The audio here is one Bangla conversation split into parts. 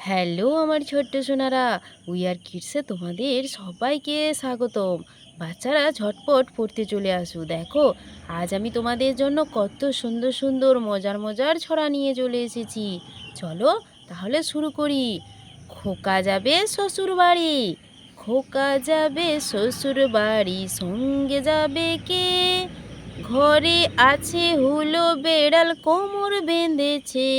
হ্যালো আমার ছোট্ট সোনারা উই আর কিডসে তোমাদের সবাইকে স্বাগতম। বাচ্চারা ঝটপট পড়তে চলে আসো। দেখো, আজ আমি তোমাদের জন্য কত সুন্দর সুন্দর মজার মজার ছড়া নিয়ে চলে এসেছি। চলো তাহলে শুরু করি। খোকা যাবে শ্বশুর বাড়ি। খোকা যাবে শ্বশুর বাড়ি। সঙ্গে যাবে কে? ঘরে আছে হুলো বেড়াল কোমর বেঁধেছে।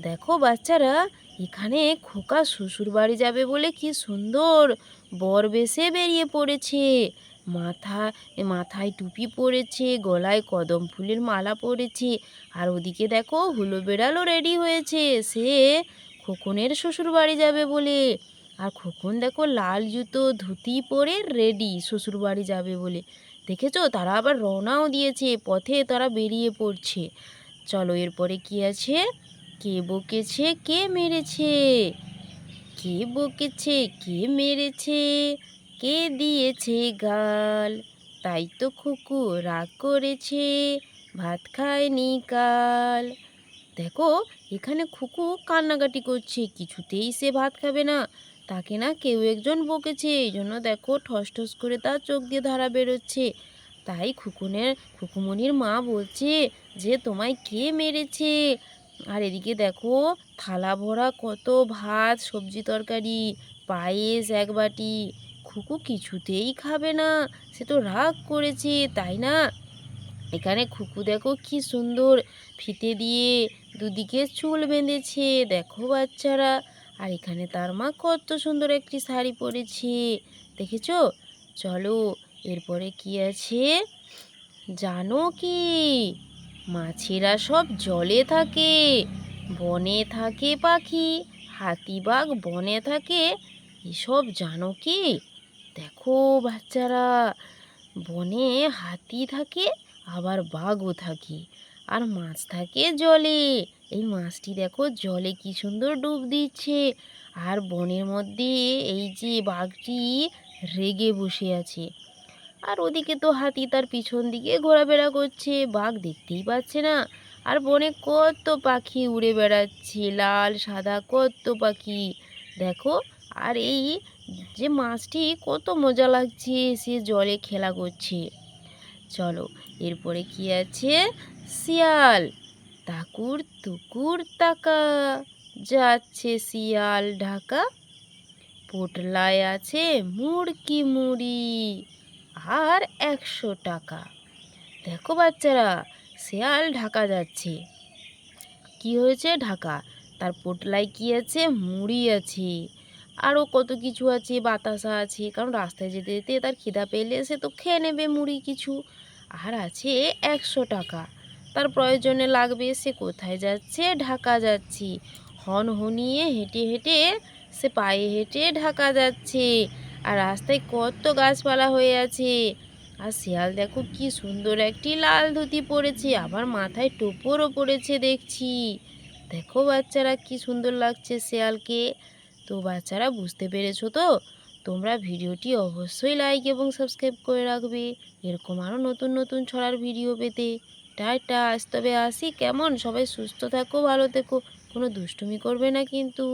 দেখো বাচ্চারা এখানে খোকা শ্বশুর বাড়ি যাবে বলে কি সুন্দর। বর বেশে বেরিয়ে পড়েছে। মাথা, মাথায় টুপি পরেছে, গলায় কদম ফুলের মালা পরেছে। আর ওদিকে দেখো হুলো বেড়ালও রেডি হয়েছে। সে খোকনের শ্বশুর বাড়ি যাবে বলে। আর খোকন দেখো লাল জুতো, ধুতি পরে রেডি শ্বশুর বাড়ি যাবে বলে। দেখেছ? তারা আবার রওনাও দিয়েছে। পথে তারা বেরিয়ে পড়ছে। চলো এরপরে কি আছে? কে বকেছে, কে মেরেছে? কে বকেছে, কে মেরেছে? কে দিয়েছে গাল? তাই তো খুকু রাগ করেছে, ভাত খায়নি কাল। দেখো, এখানে খুকু কান্নাকাটি করছে, কিছুতেই সে ভাত খাবে না। তাকে না কেউ একজন বকেছে এই জন্য দেখো ঠস ঠস করে তার চোখ দিয়ে ধারা বেরোচ্ছে। তাই খুকুনের খুকুমনির মা বলছে যে, তোমায় কে মেরেছে? আর এদিকে দেখো, থালা ভরা কত ভাত, সবজি তরকারি, পায়েস এক বাটি। খুকু কিছুতেই খাবে না, সে তো রাগ করেছে, তাই না? এখানে খুকু দেখো কি সুন্দর ফিতে দিয়ে দুদিকে চুল বেঁধেছে, দেখো বাচ্চারা। আর এখানে তার মা কত সুন্দর একটি শাড়ি পরেছে, দেখেছ? চলো, এরপরে কি আছে? জানো কি? মাছেরা সব জলে থাকে, বনে থাকে পাখি হাতিবাঘ বনে থাকে। এসব জানো কি? দেখো বাচ্চারা, বনে হাতি থাকে, আবার বাঘও থাকে, আর মাছ থাকে জলে। এই মাছটি দেখো জলে কি সুন্দর ডুব দিচ্ছে, আর বনের মধ্যে এই যে বাঘটি রেগে বসে আছে। আর ওদিকে তো হাতি তার পিছন দিকে ঘোরাফেরা করছে, বাঘ দেখতেই পাচ্ছে না। আর বনে কত পাখি উড়ে বেড়াচ্ছে, লাল, সাদা, কত পাখি। দেখো, আর এই যে মাছটি কত মজা লাগছে, সে জলে খেলা করছে। চলো, এরপরে কি আছে? শিয়াল। তাকুর তুকুর তাকা, যাচ্ছে শিয়াল ঢাকা। পোটলায় আছে মুড়কি মুড়ি। আর একশো টাকা। দেখো বাচ্চারা, শেয়াল ঢাকা যাচ্ছে। কি হয়েছে ঢাকা? তার পোটলায় কি আছে? মুড়ি আছে। আরও কত কিছু আছে, বাতাসা আছে। কারণ রাস্তায় যেতে যেতে তার খিদা পেলে সে তো খেয়ে নেবে মুড়ি কিছু। আর আছে একশো টাকা। তার প্রয়োজনে লাগবে সে কোথায় যাচ্ছে? ঢাকা যাচ্ছি। হন হনিয়ে হেঁটে হেঁটে সে পায়ে হেঁটে ঢাকা যাচ্ছে। আর রাস্তায় কত গাছপালা হয়ে আছে। আর শিয়াল দেখো কি সুন্দর একটি লাল ধুতি পরেছে, আবার মাথায় টোপরও পড়েছে দেখছি। দেখো বাচ্চারা কি সুন্দর লাগছে শিয়ালকে। তো বাচ্চারা বুঝতে পেরেছ তো? তোমরা ভিডিওটি অবশ্যই লাইক এবং সাবস্ক্রাইব করে রাখবে। এরকম আরও নতুন নতুন ছড়ার ভিডিও পেতে। টাটা, আজ তবে আসি। কেমন? সবাই সুস্থ থাকো, ভালো থেকো। কোনো দুষ্টুমি করবে না কিন্তু।